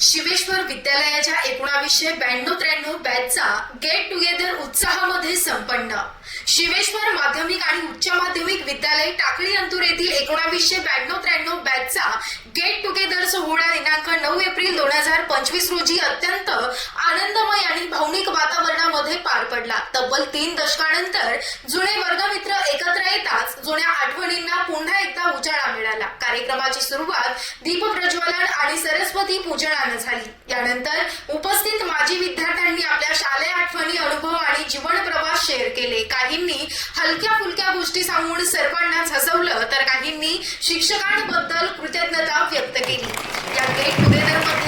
शिवेश्वर विद्यालयाच्या एकोणावीसशे ब्याण्णव त्र्याण्णव बॅचचा गेट टुगेदर उत्साहामध्ये संपन्न. शिवेश्वर माध्यमिक आणि उच्च माध्यमिक विद्यालय टाकळी अंतूर येथील एकोणावीसशे ब्याण्णव त्र्याण्णव बॅचचा गेट टुगेदर सोहळा दिनांक नऊ एप्रिल दोन हजार पंचवीस रोजी अत्यंत आनंदमय आणि भावनिक वातावरणामध्ये पार पडला. तब्बल तीन दशकानंतर जुने वर्गमित्र एकत्र येताच जुन्या आठवणींना पुन्हा एकदा उजाळा मिळाला. कार्यक्रमाची सुरुवात दीप प्रज्वलन आणि सरस्वती पूजनाने झाली. यानंतर उपस्थित माजी विद्यार्थ्यांनी आपल्या शालेय आठवणी अनुभव आणि जीवन प्रवास शेअर केले. काहींनी हलक्या फुलक्या गोष्टी सांगून सर्वांना हसवलं तर काहींनी शिक्षकांबद्दल कृतज्ञता व्यक्त केली. या गेट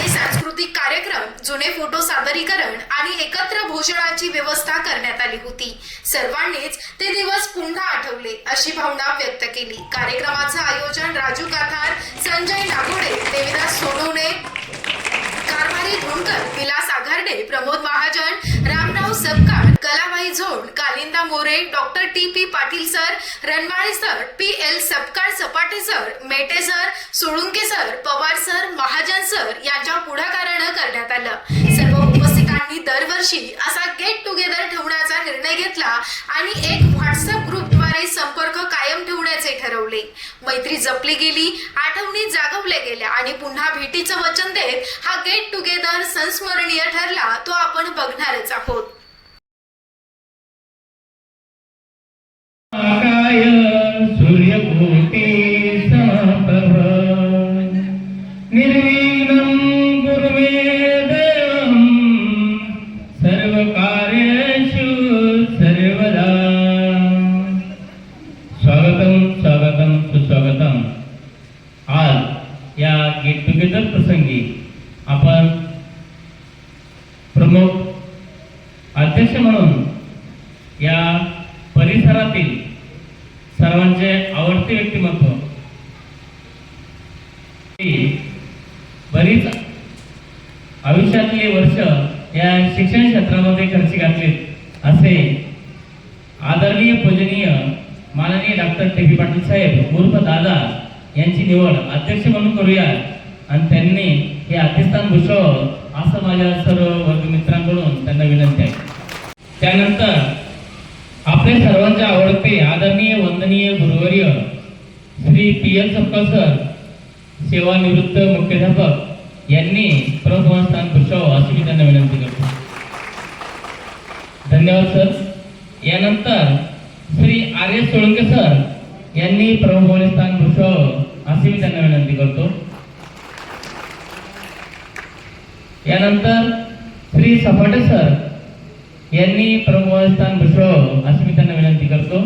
सांस्कृतिक कार्यक्रम जुने फोटो सादरीकरण आणि एकत्र भोजनाची व्यवस्था करण्यात आली होती. सर्वांनीच ते दिवस पुन्हा आठवले अशी भावना व्यक्त केली. कार्यक्रमाचं आयोजन राजू काथार Sanjay Nagode Devidas Sonawane Karbhari Dhonkar Vilas Agharde Pramod Mahajan Ramrao Sabkar Kalabai Zod Kalinda More doctor T P Patil sir Ranmale sir P L Sapkal Sapate sir Mete sir Solunke sir Pawar sir Mahajan sir यांच्या पुढाकारानं करण्यात आलं. सर्व उपस्थितांनी दरवर्षी असा get together ठेवण्याचा निर्णय घेतला आणि एक व्हॉट्सअप ग्रुप ग्रुपद्वारे संपर्क कायम ठेवण्याचे ठरवले. मैत्री जपली गेली आठवणी जागवल्या गेल्या आणि पुन्हा भेटीचं वचन देत हा गेट टुगेदर संस्मरणीय ठरला तो आपण बघणारच आहोत. आवडते व्यक्तिमत्व बरीच आयुष्यातले वर्ष या शिक्षण क्षेत्रामध्ये खर्च घातले. असे आदरणीय पूजनीय माननीय डॉक्टर टी पी पाटील साहेब उर्फ दादा यांची निवड अध्यक्ष म्हणून करूया. आणि त्यांनी हे अध्यस्थान भूषावं असं माझ्या सर्व वर्गमित्रांकडून त्यांना विनंती आहे. त्यानंतर आपले सर्वांचे आवडते आदरणीय वंदनीय गुरुवर्य Shri P L Sapkal sir सेवानिवृत्त मुख्याध्यापक यांनी प्रमुख स्थान भूषावं अशी मी त्यांना विनंती करतो. धन्यवाद सर. यानंतर Shri R S Solanke sir यांनी प्रमुख स्थान भूषावं अशी मी त्यांना विनंती करतो. यानंतर श्री सफाटे सर यांनी प्रमुख स्थान भूषावं अशी मी त्यांना विनंती करतो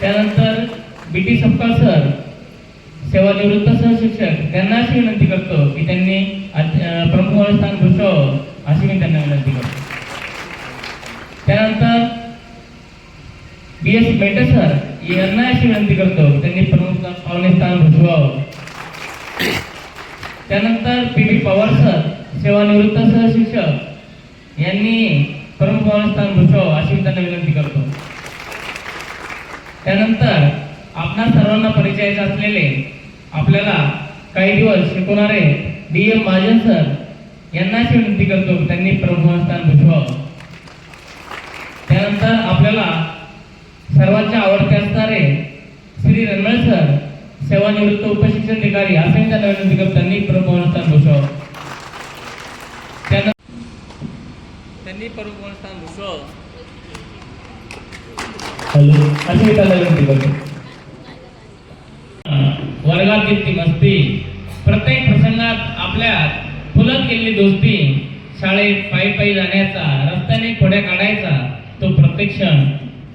त्यानंतर बी टी सपकाळ सर सेवानिवृत्त सहशिक्षक त्यांना अशी विनंती करतो की त्यांनी अध- अं, प्रमुख स्थान भूषावं अशी मी त्यांना विनंती करतो त्यानंतर बी एस मेटे सर यांना अशी विनंती करतो की त्यांनी प्रमुख पाहुणे स्थान भूषवावं त्यानंतर पी बी पवार सर सेवानिवृत्त सहशिक्षक यांनी प्रमुख पाहुणे भूषव अशी मी त्यांना विनंती करतो. त्यानंतर आपणा सर्वांना परिचयाचे असलेले आपल्याला काही दिवस शिकवणारे डी एम महाजन सर यांना अशी विनंती करतो त्यांनी प्रमुख स्थान भूषवावं त्यानंतर आपल्याला सर्वांचे आवडते असणारे श्री रणमळ सर सेवानिवृत्त उपशिक्षण अधिकारी असे त्यांना विनंती करतो त्यांनी प्रमुख स्थान भूषवावं त्यानंतर त्यांनी प्रमुख स्थान करतो वर्गात ती मस्ती प्रत्येक प्रसंगात आपल्यात फुलत गेलेली दोस्ती शाळेत पायी पायी जाण्याचा रस्त्याने खोड्या काढायचा तो प्रत्येक क्षण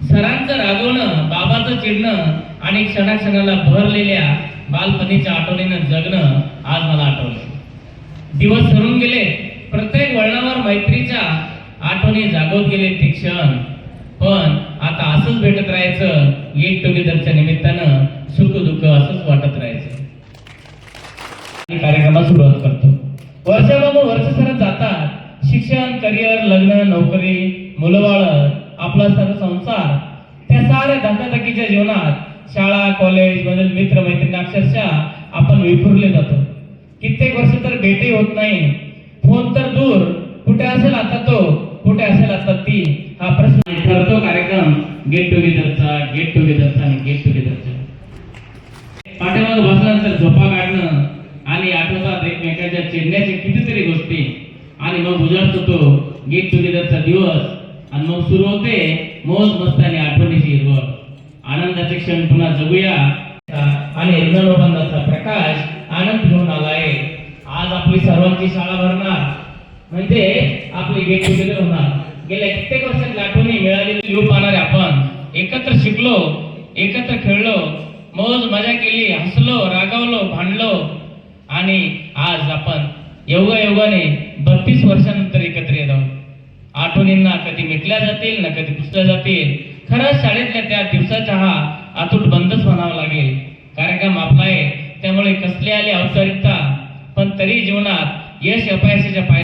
सरांचं रागवणं बाबाचं चिडणं आणि क्षणाक्षणाला भरलेल्या बालपणीच्या आठवणीनं जगणं आज मला आठवलं. दिवस सरून गेले. प्रत्येक वळणावर मैत्रीच्या आठवणी जागवत गेले ते क्षण. पण आता असंच भेटत राहायचं गेट टुगेदरच्या निमित्तानं सुख दुःख असंच वाटत राहायचं. कार्यक्रमात सुरुवात करतो. वर्षाबाबू वर्ष सरत जातात. शिक्षण करिअर लग्न नोकरी मुलंबाळ आपला सर्व संसार. त्या साऱ्या धकाधकीच्या जीवनात शाळा कॉलेज मधील मित्र मैत्रिणी अक्षरशः आपण विखुरले जातो. कित्येक वर्ष तर भेटही होत नाही. फोन तर दूर. कुठे असेल आता तो? कुठे असेल ती? हा प्रश्न ठरतो कार्यक्रम. गेट टुगेदरचा गेट टुगेदरचा आणि गेट टुगेदरचा पाठीमाग बसल्यानंतर झोपा काढणं आणि आठवतात एकमेकांच्या चिडण्याच्या कितीतरी गोष्टी. आणि मग उजाडतो तो गेट टुगेदरचा दिवस. आणि मग सुरू होते मोज मस्त आणि आठवणीची हिरवळ. आनंदाचे क्षण पुन्हा जगूया. आणि ज्ञानोबंधाचा प्रकाश आनंद घेऊन आलाय. आज आपली सर्वांची शाळा भरणार. म्हणजे आपली गेट टुगेदर होणार. गेल्या कित्येक वर्षात आठवणी मिळालेली लिहू पाहणारे आपण एकत्र शिकलो एकत्र खेळलो मौज मजा केली हसलो रागावलो भांडलो आणि आज आपण योगा योगाने बत्तीस वर्षानंतर एकत्र येत आहोत. आठवणींना कधी मिटल्या जातील ना कधी पुसल्या जातील. खरंच शाळेतल्या त्या दिवसाचा हा अतूट बंदच म्हणावा लागेल. कार्यक्रम आपला आहे त्यामुळे कसली आली औपचारिकता पण तरी जीवनात यश अपयशाच्या पाय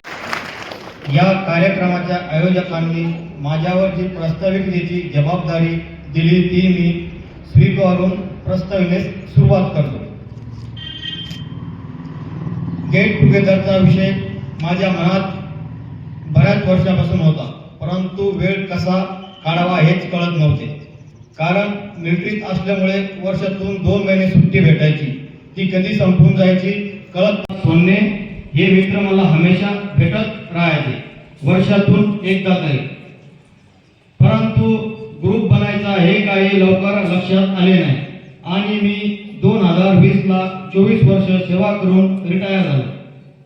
या कार्यक्रमाच्या आयोजकांनी माझ्यावर जी प्रस्ताविकतेची जबाबदारी दिली ती मी स्वीकारून प्रस्तावनेस सुरुवात करतो. गेट टुगेदरचा विषय माझ्या मनात बऱ्याच वर्षापासून होता परंतु वेळ कसा काढावा हेच कळत नव्हते. कारण मिलिटरीत असल्यामुळे वर्षातून दोन महिने सुट्टी भेटायची ती कधी संपून जायची कळत सोडणे हे मित्र मला हमेशा भेटत राहायचे. वर्षातून एकदा तरी. परंतु ग्रुप बनायचा हे काही लवकर लक्षात आले नाही. आणि मी दोन हजार वीसला चोवीस वर्ष सेवा करून रिटायर झालो.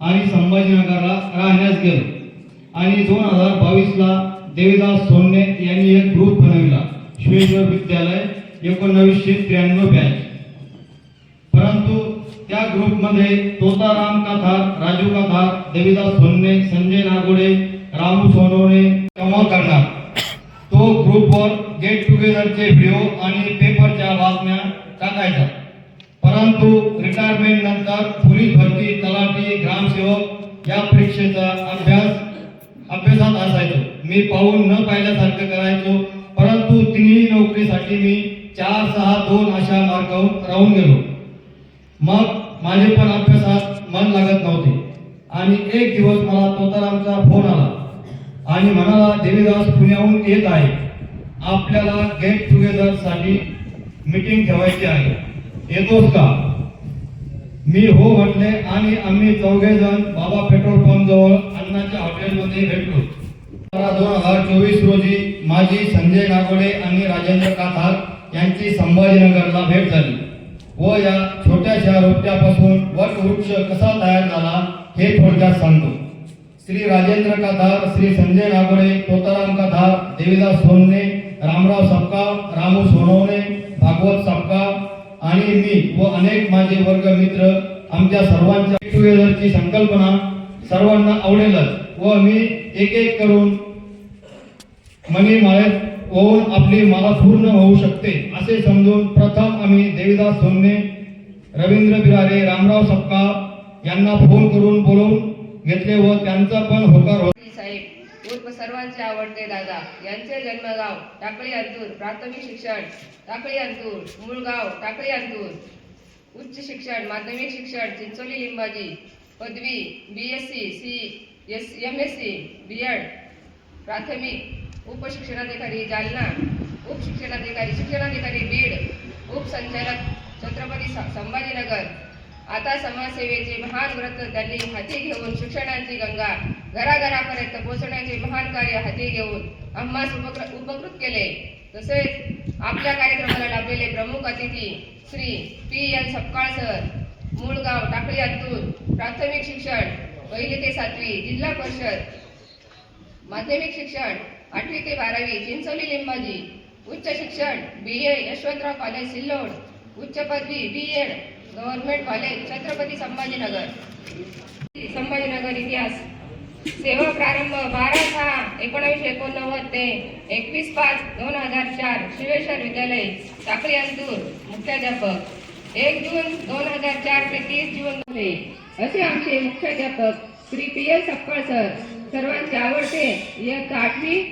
आणि संभाजीनगरला राहण्यास गेलो. आणि दोन हजार बावीसला देवीदास सोनने यांनी एक ग्रुप बनविला. श्वेश्वर विद्यालय एकोणवीसशे त्र्याण्णव बॅच परंतु त्या ग्रुपमध्ये तोताराम काथार राजू काथार देवीदास सोनने संजय नागोडे रामू सोनवणे कमाल करणार. तो ग्रुपवर गेट टुगेदरचे व्हिडिओ आणि पेपरच्या बातम्या टाकायचा. परंतु रिटायरमेंट नंतर पोलीस भरती तलाठी ग्रामसेवक या परीक्षेचा अभ्यास अभ्यासात असायचो. मी पाहून न पाहिल्यासारखं करायचो परंतु तिन्ही नोकरीसाठी मी चार सहा दोन अशा मार्गावर राहून गेलो. मग माझे पण अभ्यासात मन लागत नव्हते. आणि एक दिवस मला तोतारामचा फोन आला. आणि म्हणाला देवीदास पुण्याहून येत आहे. आपल्याला गेट टुगेदरसाठी मीटिंग ठेवायची आहे. येतोस का? मी हो म्हटले आणि आम्ही चौघे जण बाबा पेट्रोल पंप जवळ अण्णाच्या हॉटेलमध्ये भेटलो. दोन हजार चोवीस रोजी माझी संजय नागोडे आणि राजेंद्र काथार यांची संभाजीनगरला भेट झाली. व या छोट्याशा रोपट्यापासून वटवृक्ष कसा तयार झाला हे थोडक्यात सांगतो. श्री राजेंद्र काथार श्री संजय नागोडे तोताराम काथार देवीदास सोनने रामराव सपकाळ रामू सोनवणे भागवत सपकाळ आणि मी व अनेक माझे वर्ग मित्र आमच्या सर्वांच्या टुगेदरची संकल्पना सर्वांना आवडेलच व मी एक एक करून मनी माळ्यात होऊन आपली माला पूर्ण होऊ शकते असे समजून प्रथम आम्ही देवीदास सोनने रवींद्र बिरारे रामराव सपकाळ यांना फोन करून बोलवून घेतले व त्यांचा पण होकार होता साहेब उर्फ सर्वांचे आवडते दादा. यांचे जन्मगाव टाकळी अंतूर प्राथमिक शिक्षण टाकळी अंतूर मूळ गाव टाकळी अंतूर. उच्च शिक्षण माध्यमिक शिक्षण चिंचोली लिंबाजी पदवी B S C C S M S C B Ed प्राथमिक उपशिक्षणाधिकारी जालना उपशिक्षणाधिकारी शिक्षणाधिकारी बीड उपसंचालक छत्रपती संभाजीनगर. आता समाजसेवेचे महान व्रत त्यांनी हाती घेऊन शिक्षणाची गंगा घराघरापर्यंत पोहोचण्याचे महान कार्य हाती घेऊन आम्हास उपक्र उपकृत केले. तसेच आपल्या कार्यक्रमाला लाभलेले प्रमुख अतिथी Shri P N Sapkal sir मूळगाव Takli Antur प्राथमिक शिक्षण पहिली ते सातवी जिल्हा परिषद माध्यमिक शिक्षण आठवी ते बारावी चिंचोली लिंबाजी उच्च शिक्षण B A Yashwantrao college Sillod उच्च पदवी B Ed government college Chhatrapati Sambhajinagar. Sambhajinagar इतिहास. सेवा प्रारंभ बारा सहा एकोणावीसशे एकोणनव्वद ते एकवीस पाच दोन हजार चार शिवेश्वर विद्यालय साखळी अंतूर मुख्याध्यापक. एक जून दोन हजार चार ते तीस जून असे आमचे मुख्याध्यापक Shri P S Sapkal sir सर्वांचे आवडते. इयत्ता आठवी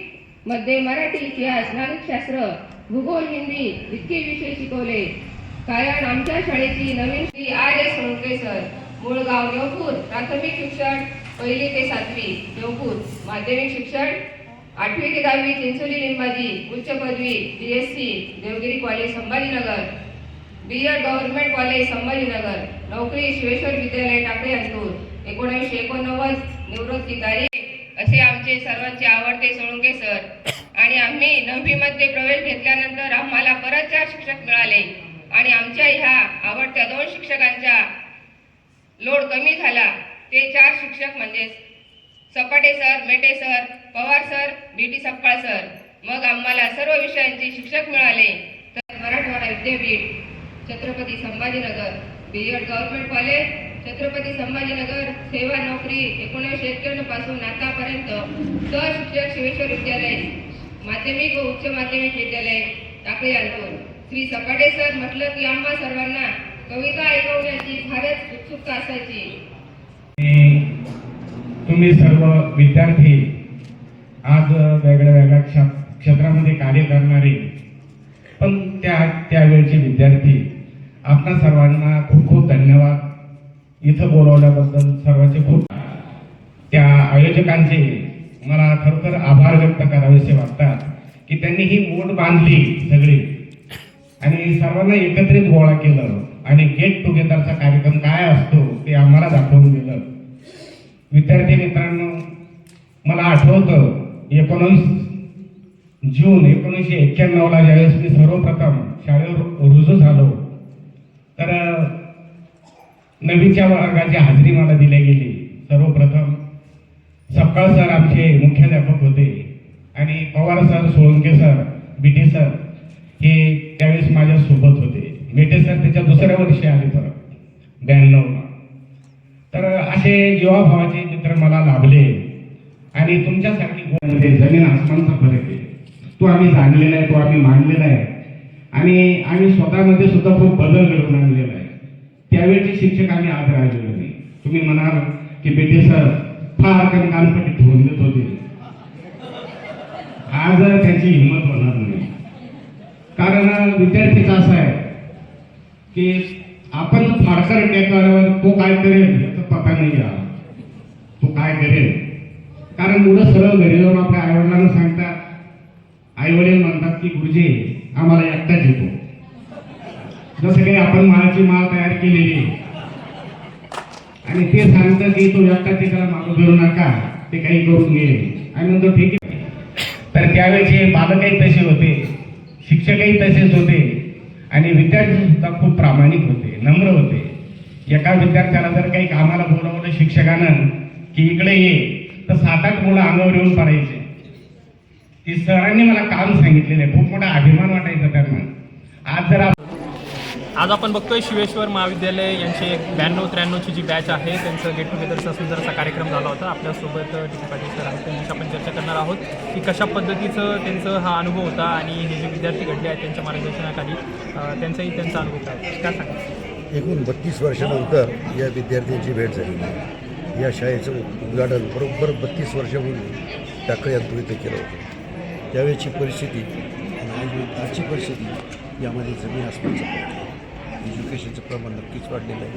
मध्ये मराठी इतिहास नागरिकशास्त्र भूगोल हिंदी इतके विषय शिकवले. कारण आमच्या शाळेची नवीन Shri R S Holke sir मूळ गाव देवपूर प्राथमिक शिक्षण पहिली ते सातवी देवपूर माध्यमिक शिक्षण आठवी ते दहावी चिंचोली लिंबाजी उच्च पदवी B S C Devgiri college Sambhajinagar B Ed government college Sambhajinagar नोकरी शिवेश्वर विद्यालय टाकळे अंतूर एकोणीसशे एकोणनव्वद निवृत्ती तारीख असे आमचे सर्वांचे आवडते सोळुंके सर. आणि आम्ही नववीमध्ये प्रवेश घेतल्यानंतर आम्हाला परत चार शिक्षक मिळाले. आणि आमच्या ह्या आवडत्या दोन शिक्षकांच्या लोड कमी झाला ते चार शिक्षक म्हणजेच Sapate sir Mete sir Pawar sir B T Sappal sir. मग आम्हाला सर्व विषयांचे शिक्षक मिळाले. तर मराठवाडा विद्यापीठ Chhatrapati Sambhajinagar B Ed government college Chhatrapati Sambhajinagar सेवा नोकरी एकोणीसशे एक्क्याण्णवपासून आतापर्यंत सहशिक्षक शिवेश्वर विद्यालय माध्यमिक व उच्च माध्यमिक विद्यालय टाकळी अंतूर श्री सपाटे सर म्हटलं की आम्हा सर्वांना कविता ऐकवण्याची फारच उत्सुकता असायची. तुम्ही सर्व विद्यार्थी आज वेगळ्या वेगळ्या क्ष क्षेत्रामध्ये कार्य करणारे पण त्या त्यावेळचे विद्यार्थी आपणा सर्वांना खूप खूप धन्यवाद. इथं बोलवल्याबद्दल सर्वांचे खूप त्या आयोजकांचे मला खरोखर आभार व्यक्त करावेसे वाटतात की त्यांनी ही मूड बांधली सगळी. आणि सर्वांना एकत्रित गोळा केलं. आणि गेट टुगेदरचा कार्यक्रम काय असतो ते आम्हाला दाखवून दिलं. विद्यार्थी मित्रांनो मला आठवतं एकोणीस जून एकोणीसशे एक्क्याण्णवला ज्यावेळेस मी सर्वप्रथम शाळेवर रुजू झालो तर नवीच्या वर्गाची हाजरी मला दिली गेली. सर्वप्रथम सपकाळ सर आमचे मुख्याध्यापक होते आणि Pawar sir Solanke sir B T sir हे त्यावेळेस माझ्या सोबत होते मेटे सर त्याच्या दुसऱ्या वर्षी आले परत. ब्याण्णवला. तर असे युवा भावाचे मित्र मला लाभले. आणि तुमच्यासाठी जमीन आसमानचा फरक आहे. तो आम्ही जाणलेला आहे तो आम्ही मांडलेला आहे. आणि आम्ही स्वतःमध्ये सुद्धा खूप बदल घडवून आणलेला आहे. त्यावेळेचे शिक्षक आम्ही आज राहिलेलो नाही. तुम्ही म्हणाल की बेटे सर फार कमी कानपट्टी ठेवून देत होते. आज त्याची हिंमत होणार नाही. कारण विद्यार्थीचा असं आहे की आपण फाडकर टेकल्यावर तो काय करेल याचा पता नाही या तो काय करेल? कारण मुलं सरळ घरी जाऊन आपल्या आईवडिलांना सांगतात आईवडील म्हणतात की गुरुजी आम्हाला एकटाच येतो. जसं काही आपण माळाची माळ तयार केलेली आणि ते सांगतं की तो एकटा ते त्याला मागं फिरू नका. ते काही करून घे. आणि म्हणतो ठीक आहे. तर त्यावेळेचे बालकही तसे होते. शिक्षकही तसेच होते आणि विद्यार्थी सुद्धा खूप प्रामाणिक होते नम्र होते. एका विद्यार्थ्याला जर काही कामाला बोलावलं शिक्षकानं की इकडे ये तर सात आठ मुलं अंगावर येऊन पडायचे. की सरांनी मला काम सांगितलेलं आहे. खूप मोठा अभिमान वाटायचा त्यांना. आज जर आपण आज आपण बघतोय शिवेश्वर महाविद्यालय यांचे ब्याण्णव त्र्याण्णवची जी बॅच आहे त्यांचं गेट टुगेदरचा सुंदर कार्यक्रम झाला होता. आपल्यासोबत डी पी पाटील सर आहेत त्यांच्याशी आपण चर्चा करणार आहोत की कशा पद्धतीचं त्यांचं हा अनुभव होता आणि हे जे विद्यार्थी घडले आहेत त्यांच्या मार्गदर्शनाखाली त्यांचाही त्यांचा अनुभव काय काय सांगा एकूण बत्तीस वर्षानंतर या विद्यार्थ्यांची भेट झाली. या शाळेचं उद्घाटन बरोबर बत्तीस वर्षापूर्वी टाकळे यांतून इथे केलं होतं. त्यावेळेची परिस्थिती आणि आजची परिस्थिती यामध्ये जमीन आसमानचा एज्युकेशनचं प्रमाण नक्कीच वाढलेलं आहे.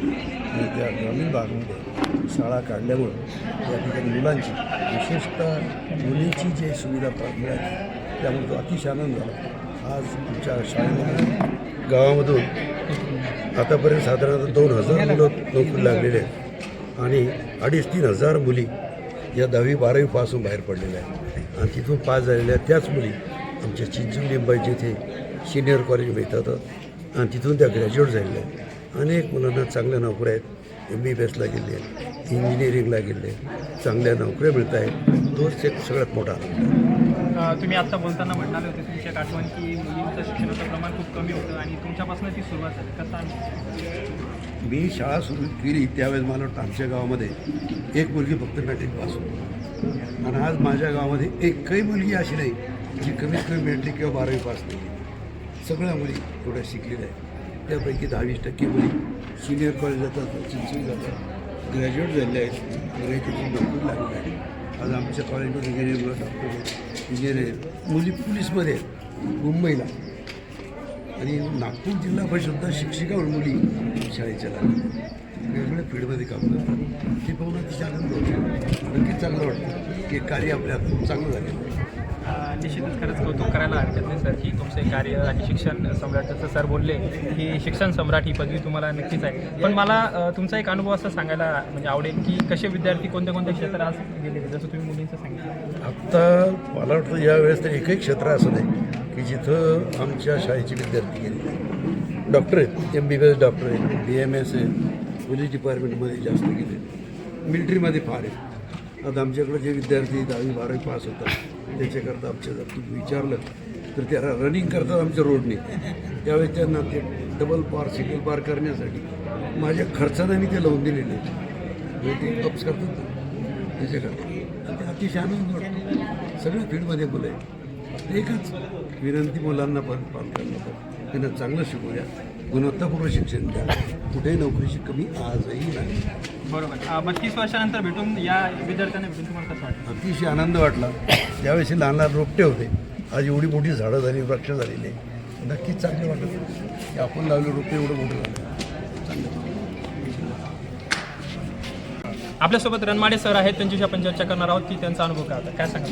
आणि त्या ग्रामीण भागामध्ये शाळा काढल्यामुळं या ठिकाणी मुलांची विशेषतः मुलींची जी सुविधा मिळाली त्यामुळे तो अतिशय आनंद झाला. आज आमच्या शाळेमध्ये गावामधून आतापर्यंत साधारणतः दोन हजार मुलं नोकरी लागलेले आहेत. आणि अडीच तीन हजार मुली या दहावी बारावीपासून बाहेर पडलेल्या आहेत. आणि तिथून पास झालेल्या त्याच मुली आमच्या चिंचोली लिंबाईचे इथे सिनियर कॉलेज मिळतात आणि तिथून त्या ग्रॅज्युएट झालेल्या आहेत अनेक मुलांना चांगल्या नोकऱ्या आहेत. एम बी बी एसला गेले आहेत इंजिनिअरिंगला गेले. आहेत चांगल्या नोकऱ्या मिळत आहेत तोच एक सगळ्यात मोठा तुम्ही आत्ता बोलताना म्हणाले होते तुमची एक आठवण की मुलींचं शिक्षणाचं प्रमाण खूप कमी होतं आणि तुमच्यापासून ती सुरुवात झाली. कसा? मी शाळा सुरू केली त्यावेळेस मला वाटतं आमच्या गावामध्ये एक मुलगी फक्त मॅट्रिक पास होती. आणि आज माझ्या गावामध्ये एकही मुलगी अशी नाही जी कमीत कमी मॅट्रिक किंवा बारावी पास नाही सगळ्या मुली एवढ्या शिकलेल्या आहेत त्यापैकी दहावीस टक्के मुली सिनियर कॉलेज जातात चिंचणी जातात. ग्रॅज्युएट झालेले आहेत. वगैरे त्याची लागले आहे आज आमच्या कॉलेजमध्ये इंजिनियर मुलं डॉक्टर आहेत. इंजिनियर आहेत. मुली पोलीसमध्ये आहेत. मुंबईला. आणि नागपूर जिल्हा परिषदला शिक्षिका मुली शाळेच्या लागल्या वेगवेगळ्या फील्डमध्ये काम करतात. ते पाहून अतिशय आनंद होतो. नक्कीच चांगलं वाटतं. की कार्य आपल्या खूप चांगलं झालेलं आहे. निश्चितच खरंच कौतुक करायला हरकत नाही सर. की तुमचे कार्य आणि शिक्षण सम्राट जसं सर बोलले की शिक्षण सम्राट ही पदवी तुम्हाला नक्कीच आहे. पण मला तुमचा एक अनुभव असं सांगायला म्हणजे आवडेल की कसे विद्यार्थी कोणत्या कोणत्या क्षेत्रात गेले जसं तुम्ही मुलींचं सांगितलं. आत्ता मला वाटतं यावेळेस तर एकही क्षेत्र असं नाही की जिथं आमच्या शाळेचे विद्यार्थी गेले डॉक्टर आहेत M B B S doctor आहेत बी एम एस आहेत पोलीस डिपार्टमेंटमध्ये जास्त गेले. मिलिटरीमध्ये फार आहेत. आता आमच्याकडे जे विद्यार्थी दहावी बारावी पास होतात त्याच्याकरता आमच्या जर तुम्ही विचारलं तर त्या रनिंग करतात आमच्या रोडने त्यावेळेस त्यांना ते डबल पार सिंगल पार करण्यासाठी माझ्या खर्चाने मी ते लावून दिलेले. म्हणजे ते कप्स करतात त्याच्याकरता. आणि ते अतिशय आनंद वाटतो. सगळ्या फील्डमध्ये मुलं आहे एकच विनंती मुलांना पण पालकांना पण. त्यांना चांगलं शिकवूया. गुणवत्तापूर्ण शिक्षण द्या. कुठेही नोकरीची कमी आजही नाही. बरोबर. बत्तीस वर्षानंतर भेटून या विद्यार्थ्यांना भेटून तुम्हाला कसं वाटतं अतिशय आनंद वाटला. त्यावेळेस हे लहान लहान रोपटे होते. आज एवढी मोठी झाडं झाली वृक्ष झालेली. आहे नक्कीच चांगलं वाटत की आपण लावले रोपटे एवढं मोठं झालं. चांगलं. आपल्यासोबत रणमाडे सर आहेत. त्यांच्याशी आपण चर्चा करणार आहोत. की त्यांचा अनुभव काय होता? काय सांगा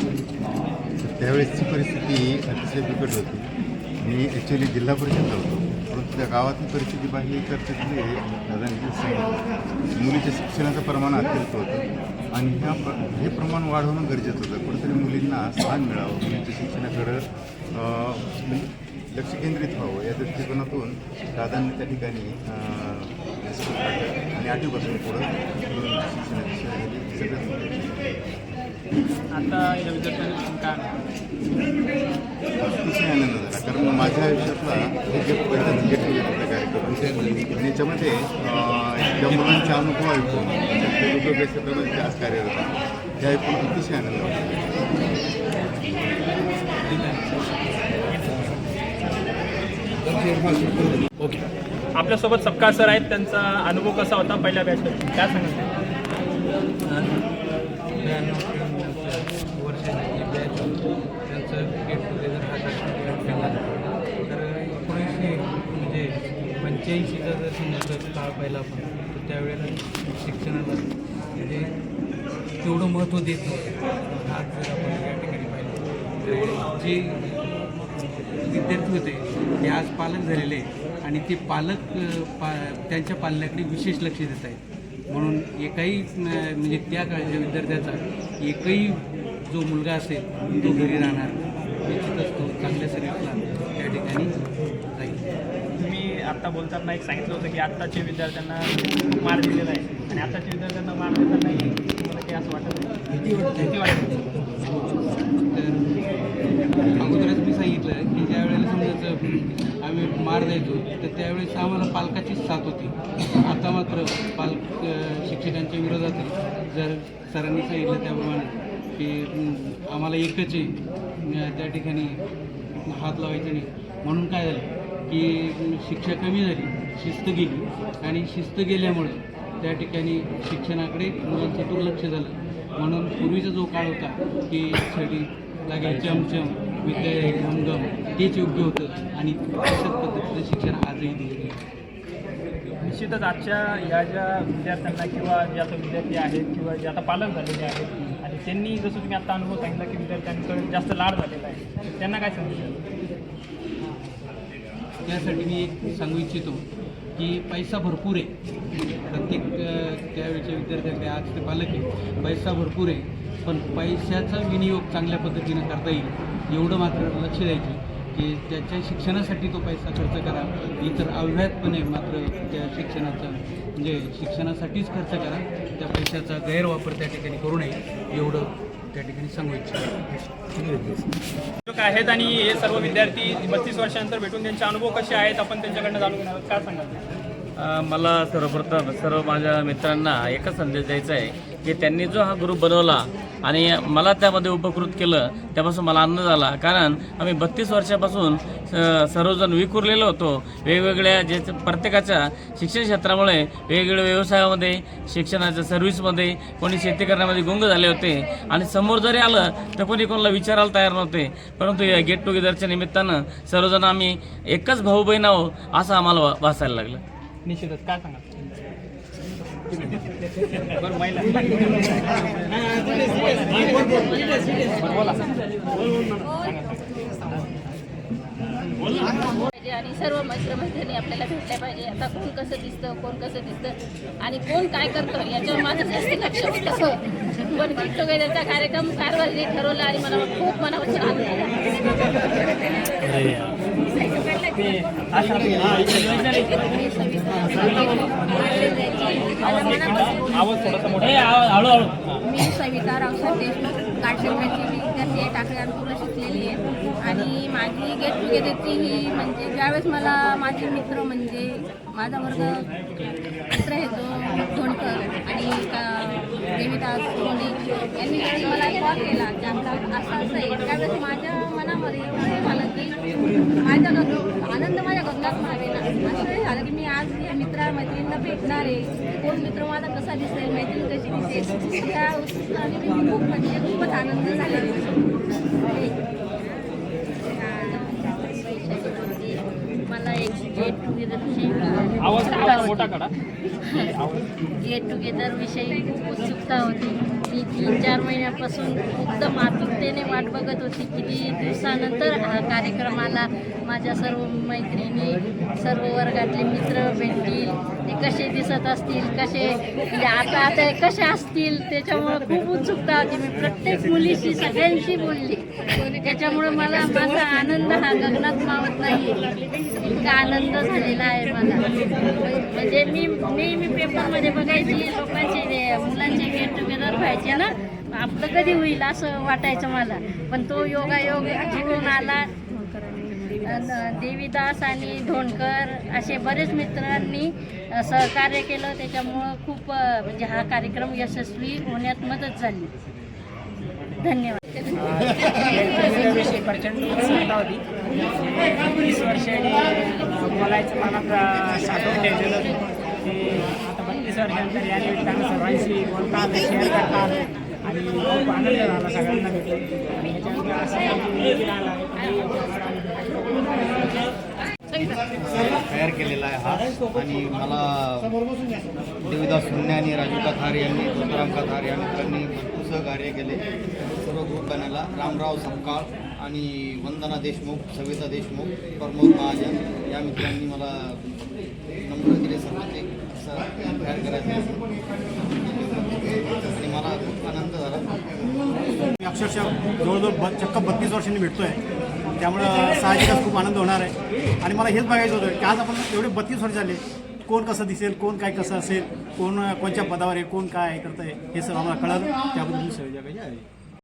त्यावेळेसची परिस्थिती अतिशय बिकट होती. मी ॲक्च्युली जिल्हा परिषदला होतो. त्या गावातली परिस्थिती पाहिली तर तिथले मुलीच्या शिक्षणाचं प्रमाण अत्यंत होतं. आणि ह्या प्र हे प्रमाण वाढवणं गरजेचं होतं. कुठेतरी मुलींना स्थान मिळावं मुलींच्या शिक्षणाकडं म्हणजे लक्ष केंद्रित व्हावं. या दृष्टिकोनातून दादांनी त्या ठिकाणी आणि आठवीपासून पुढं शिक्षणाची सगळ्यात आता या विद्यार्थ्यांना काय अतिशय आनंद झाला. कारण माझ्या आयुष्यातला हे जे पहिलं गेट टुगेदरचा कार्यक्रम आणि याच्यामध्ये ज्या मुलांचे अनुभव ऐकून वेगवेगळ्या क्षेत्रामध्ये आज कार्यरत आहेत ते ऐकून अतिशय आनंद वाटतो ओके. आपल्यासोबत सपकाळ सर आहेत त्यांचा अनुभव कसा होता पहिल्या बॅचला काय सांगा वर्षाची बॅच त्यांचं गेट टुगेदर हा खेळला तर एकोणीसशे म्हणजे पंच्याऐंशीचा जर समजा काळ पाहिला आपण तर त्यावेळेला शिक्षणाला म्हणजे तेवढं महत्त्व देत नव्हतं आज जर आपण या ठिकाणी पाहिलं जे विद्यार्थी होते ते आज पालक झालेले आहेत आणि ते पालक पा त्यांच्या पाल्याकडे विशेष लक्ष देत आहेत. म्हणून एकाही म्हणजे त्या काळच्या विद्यार्थ्याचा एकही जो मुलगा असेल तो घरी राहणार. निश्चितच तो चांगल्या सर्विसला त्या ठिकाणी जाईल तुम्ही आत्ता बोलताना एक सांगितलं होतं की आत्ताच्या विद्यार्थ्यांना मार दिलेला आहे. आणि आत्ताच्या विद्यार्थ्यांना मार देतानाही तुम्हाला काही असं वाटत नाही? भीती वाटते. भीती वाटते. तर अगोदरच मी सांगितलं की ज्या वेळेला समजायचं आम्ही मार द्यायचो तर त्यावेळेस आम्हाला पालकाचीच साथ होती. आता मात्र पालक शिक्षकांच्या विरोधात जर सरांनी सांगितलं त्याप्रमाणे की आम्हाला एकच आहे त्या ठिकाणी हात लावायचे नाही. म्हणून काय झालं की शिक्षा कमी झाली शिस्त गेली आणि शिस्त गेल्यामुळे त्या ठिकाणी शिक्षणाकडे मुलांचं दुर्लक्ष झालं. म्हणून पूर्वीचा जो काळ होता की छडी लागे चमचम विद्या घमघम तेच योग्य होतं आणि तशाच पद्धतीचं शिक्षण आजही दिलं गेलं निश्चितच आजच्या या ज्या विद्यार्थ्यांना किंवा जे आता विद्यार्थी आहेत किंवा जे आता पालक झालेले आहेत आणि त्यांनी जसं तुम्ही आता अनुभव सांगितला की विद्यार्थ्यांकडे जास्त लाड झालेला आहे त्यांना काय सांगितलं त्यासाठी मी एक सांगू इच्छितो की पैसा भरपूर आहे. प्रत्येक त्यावेळेच्या विद्यार्थ्याकडे आज ते पालक आहे. पैसा भरपूर आहे पण पैशाचा विनियोग चांगल्या पद्धतीनं करता येईल. एवढं मात्र लक्ष द्यायचं की त्याच्या शिक्षणासाठी तो पैसा खर्च करा. इतर अव्याहतपणे मात्र त्या शिक्षणाचा म्हणजे शिक्षणासाठीच खर्च करा. त्या पैशाचा गैरवापर त्या ठिकाणी करू नये एवढं त्या ठिकाणी सांगू इच्छितो. आहेत आणि हे सर्व विद्यार्थी बत्तीस वर्षानंतर भेटून त्यांचे अनुभव कसे आहेत? आपण त्यांच्याकडनं जाणून घेणार काय सांगाल? मला सर्वप्रथम सर्व माझ्या मित्रांना एकच संदेश द्यायचा आहे की त्यांनी जो हा ग्रुप बनवला आणि मला त्यामध्ये उपकृत केलं त्यापासून मला आनंद झाला. कारण आम्ही बत्तीस वर्षापासून स- सर्वजण विखुरलेलो होतो. वेगवेगळ्या जे प्रत्येकाच्या शिक्षण क्षेत्रामुळे वेगवेगळ्या व्यवसायामध्ये शिक्षणाच्या सर्व्हिसमध्ये कोणी शेती करण्यामध्ये गुंग झाले होते. आणि समोर जरी आलं तर कोणी कोणाला विचारायला तयार नव्हते. परंतु या गेट टुगेदरच्या निमित्तानं सर्वजण आम्ही एकच भाऊ बहीण आहोत असं आम्हाला वा- लागलं. निश्चितच. काय सांगा पाहिजे आणि सर्व मैत्रमैत्रिणी आपल्याला भेटल्या पाहिजे. आता कोण कसं दिसतं कोण कसं दिसतं आणि कोण काय करतं याच्यावर माझं जास्त लक्ष होतं. पण गेट टुगेदरचा कार्यक्रम कारवाई ठरवला आणि मला खूप मनापासून आनंद झाला. मी सविता रावसाहेब देशमुख काठशेत्राची विद्यार्थी आहे टाकळी शिकलेली आहे. आणि माझी गेट टुगेदरची ही म्हणजे ज्यावेळेस मला माझे मित्र म्हणजे माझा वर्ग मित्र आहे तो धोणकर आणि का देविदास सोनी यांनी मला कॉल केला की आपला असं असं आहे. त्यावेळेस माझ्या मनामध्ये एवढं झालं की माझ्या गग आनंद माझ्या गगनात मावेना असं हे झालं की मी आज या मित्रा मैत्रिणींना भेटणार आहे कोण मित्र माझा कसा दिसेल मैत्रीण कशी दिसेल त्या उत्सुकताने मी खूप म्हणजे खूपच आनंद झाला मला एक गेट टुगेदरविषयी आवाज थोडासा मोठा करा गेट टुगेदर विषयी उत्सुकता होती. मी तीन चार महिन्यापासून एकदम आतुरतेने वाट बघत होती. किती दिवसानंतर हा कार्यक्रम आला माझ्या सर्व मैत्रिणी सर्व वर्गातले मित्र भेटतील. कसे दिसत असतील कसे म्हणजे आता आता कसे असतील त्याच्यामुळं खूप उत्सुकता होती. मी प्रत्येक मुलीशी सगळ्यांशी बोलली. त्याच्यामुळं मला माझा आनंद हा गगनात मावत नाही इतका आनंद झालेला आहे मला. म्हणजे मी नेहमी पेपरमध्ये बघायची लोकांचे मुलांचे गेट टुगेदर व्हायचे ना. आपलं कधी होईल असं वाटायचं मला. पण तो योगायोग जिंकून आला. देवीदास. आणि धोणकर असे बरेच मित्रांनी सहकार्य केलं. त्याच्यामुळं खूप म्हणजे हा कार्यक्रम यशस्वी होण्यात मदत झाली. धन्यवाद. विषयी प्रचंड उत्सुकता होती वीस वर्षांनी बोलायचं मनात साठवून ठेवलेलं की आता बत्तीस वर्षानंतर या निमित्तानं सर्वांशी बोलता आलं शेअर करता आलं आणि खूप आनंद झाला सगळ्यांना भेटून. आणि असं आला तयार केलेला आहे हा. आणि मला देवीदास सुन्ने आणि राजू कथार यांनी तुकाराम कथार या मित्रांनी भरपूर सहकार्य केले. सर्व ग्रुप बनायला रामराव सपकाळ आणि वंदना देशमुख सविता देशमुख प्रमोद महाजन या मित्रांनी मला नंबर दिले सर्व ते तयार करायचं आणि मला खूप आनंद झाला. मी अक्षरशः जवळजवळ चक्क बत्तीस वर्षांनी भेटतो आहे त्यामुळं साहजिकच खूप आनंद होणार आहे. आणि मला हेच बघायचं होतं की आज आपण एवढे बत्तीस वर्ष झाले कोण कसं दिसेल कोण काय कसं असेल कोण कोणत्या पदावर आहे कोण काय करतं आहे हे सर्व आम्हाला कळालं. त्याबद्दल मी सहज आहे